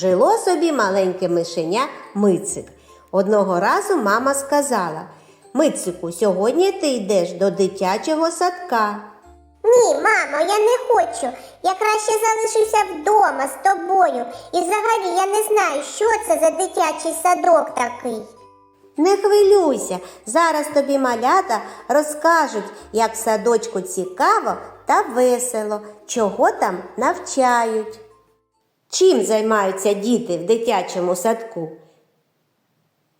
Жило собі маленьке мишеня Мицик. Одного разу мама сказала Мицику, сьогодні ти йдеш до дитячого садка. Ні, мамо, я не хочу. Я краще залишуся вдома з тобою. І взагалі я не знаю, що це за дитячий садок такий. Не хвилюйся, зараз тобі малята розкажуть, як в садочку цікаво та весело, чого там навчають. Чим займаються діти в дитячому садку?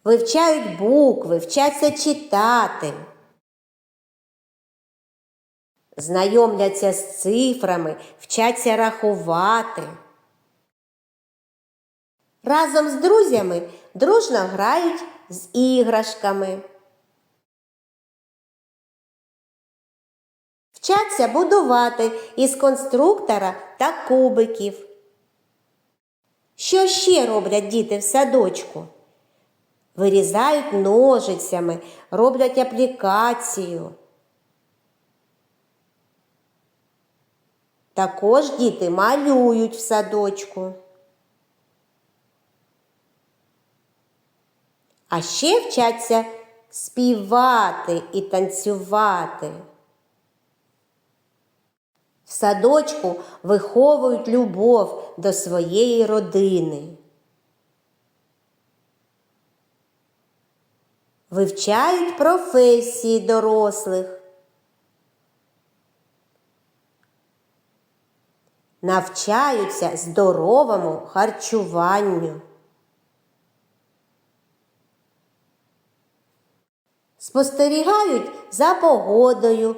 Вивчають букви, вчаться читати, знайомляться з цифрами, вчаться рахувати. Разом з друзями дружно грають з іграшками. Вчаться будувати із конструктора та кубиків. Що ще роблять діти в садочку? Вирізають ножицями, роблять аплікацію. Також діти малюють в садочку. А ще вчаться співати і танцювати. В садочку виховують любов до своєї родини. Вивчають професії дорослих. Навчаються здоровому харчуванню. Спостерігають за погодою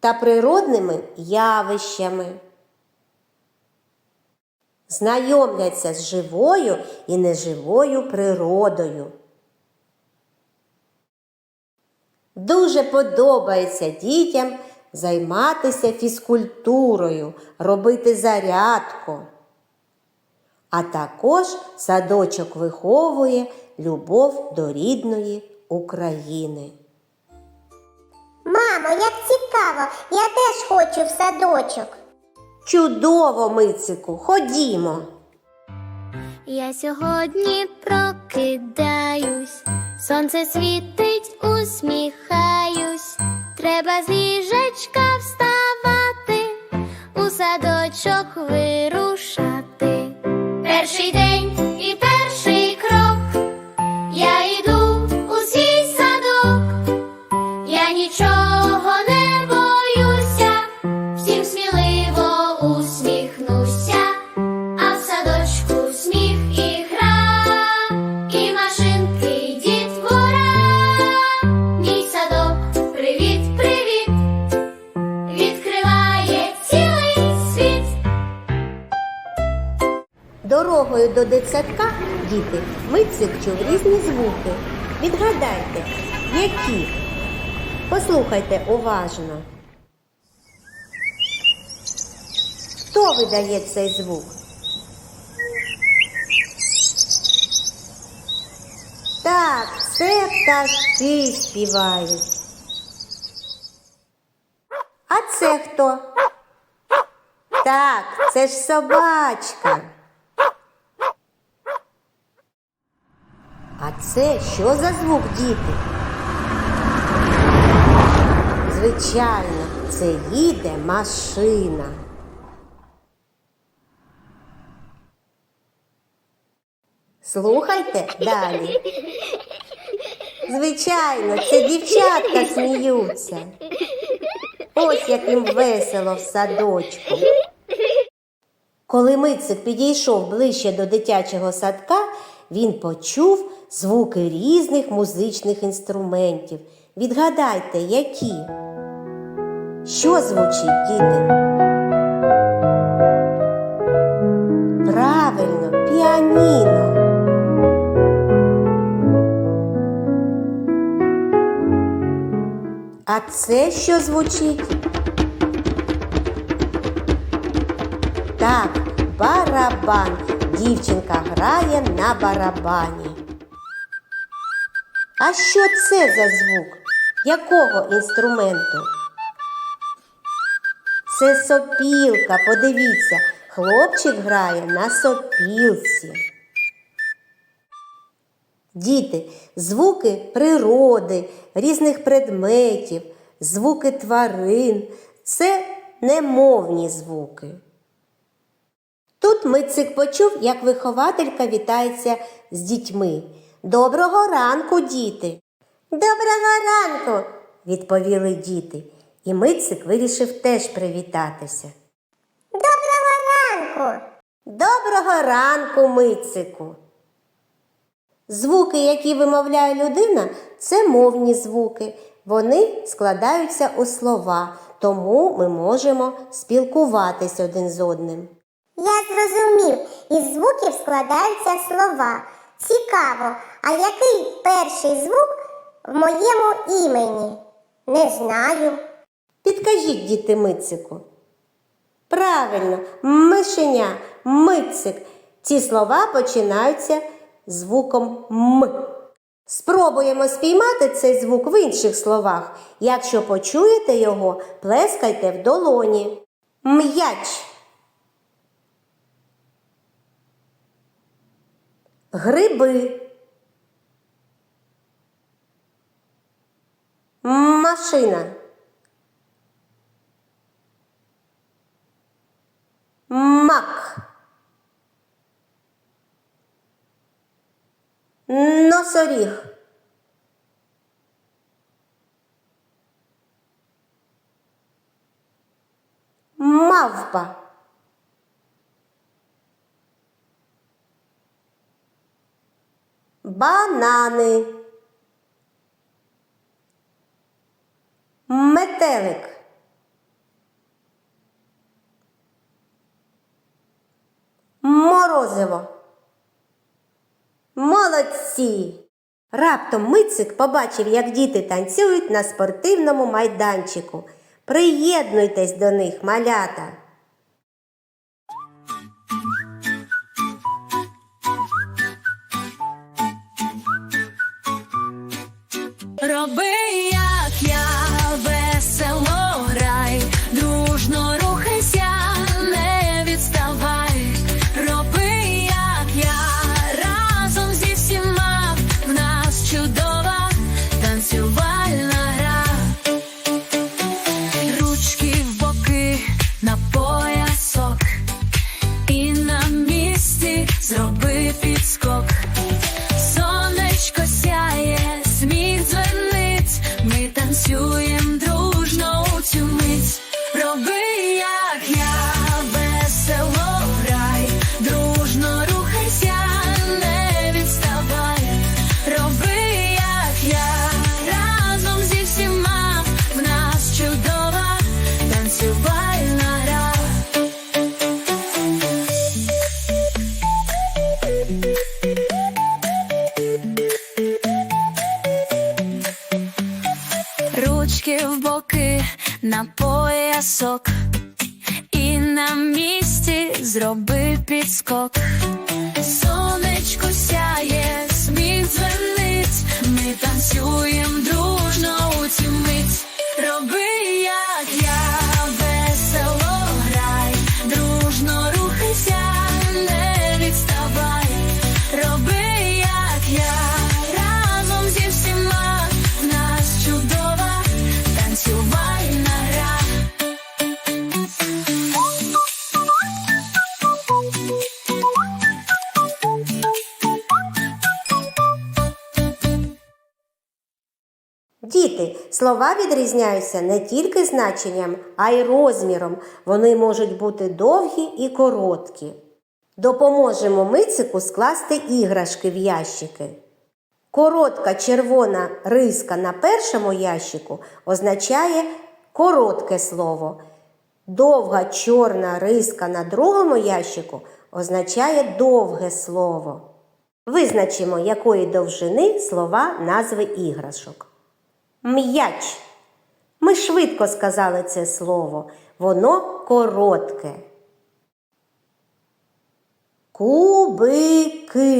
та природними явищами. Знайомляться з живою і неживою природою. Дуже подобається дітям займатися фізкультурою, робити зарядку. А також садочок виховує любов до рідної України. Як цікаво, я теж хочу в садочок. Чудово, Мицику, ходімо. Я сьогодні прокидаюсь, сонце світить, усміхаюсь. Треба з ліжечка вставати, у садочок вирушати. Дорогою до дитсадка, діти, Мицик чув різні звуки. Відгадайте, які? Послухайте уважно. Хто видає цей звук? Так, це пташки співають. А це хто? Так, це ж собачка. А це що за звук, діти? Звичайно, це їде машина. Слухайте далі. Звичайно, це дівчатка сміються. Ось як їм весело в садочку. Коли Мицик підійшов ближче до дитячого садка, він почув звуки різних музичних інструментів. Відгадайте, які? Що звучить, діти? Правильно, піаніно. А це що звучить? Так, барабан. Дівчинка грає на барабані. А що це за звук? Якого інструменту? Це сопілка. Подивіться, хлопчик грає на сопілці. Діти, звуки природи, різних предметів, звуки тварин це немовні звуки. Тут Мицик почув, як вихователька вітається з дітьми. Доброго ранку, діти! Доброго ранку, відповіли діти, і Мицик вирішив теж привітатися. Доброго ранку! Доброго ранку, Мицику. Звуки, які вимовляє людина, це мовні звуки. Вони складаються у слова, тому ми можемо спілкуватись один з одним. Я зрозумів, із звуків складаються слова. Цікаво, а який перший звук в моєму імені? Не знаю. Підкажіть, діти Мицику. Правильно, мишеня, мицик. Ці слова починаються звуком М. Спробуємо спіймати цей звук в інших словах. Якщо почуєте його, плескайте в долоні. М'яч. Гриби. Машина. Мак. Носоріг. Мавпа. Банани. Метелик. Морозиво. Молодці! Раптом Мицик побачив, як діти танцюють на спортивному майданчику. Приєднуйтесь до них, малята! Місці зроби поясок, і на місці зроби підскок. Сонечко сяє, сміх дзвенить, ми танцюємо дружно у цю мить. Роби, як я, слова відрізняються не тільки значенням, а й розміром. Вони можуть бути довгі і короткі. Допоможемо мицику скласти іграшки в ящики. Коротка червона риска на першому ящику означає коротке слово. Довга чорна риска на другому ящику означає довге слово. Визначимо, якої довжини слова назви іграшок. М'яч. Ми швидко сказали це слово. Воно коротке. Кубики.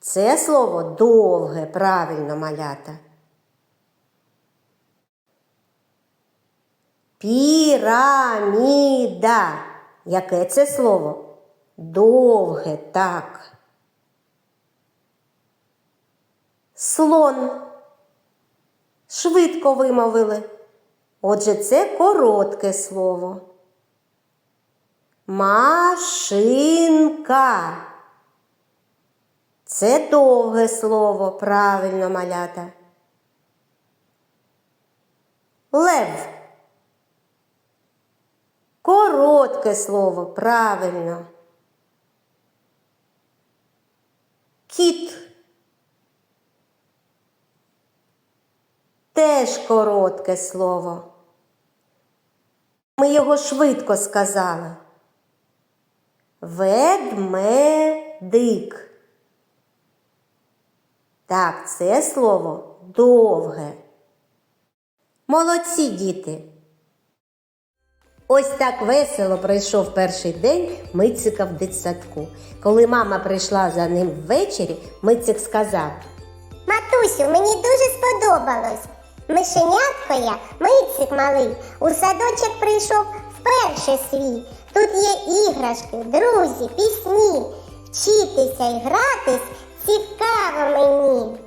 Це слово довге, правильно малята. Піраміда. Яке це слово? Довге, так. Слон. Швидко вимовили. Отже, це коротке слово. Машинка. Це довге слово, правильно малята. Лев. Коротке слово, правильно. Кіт. Теж коротке слово. Ми його швидко сказали. Ведмедик. Так, це слово довге. Молодці діти. Ось так весело пройшов перший день Мицика в дитсадку. Коли мама прийшла за ним ввечері, Мицик сказав: Матусю, мені дуже сподобалось. Мишенятко я, мицик малий, у садочок прийшов вперше свій. Тут є іграшки, друзі, пісні. Вчитися і гратись цікаво мені.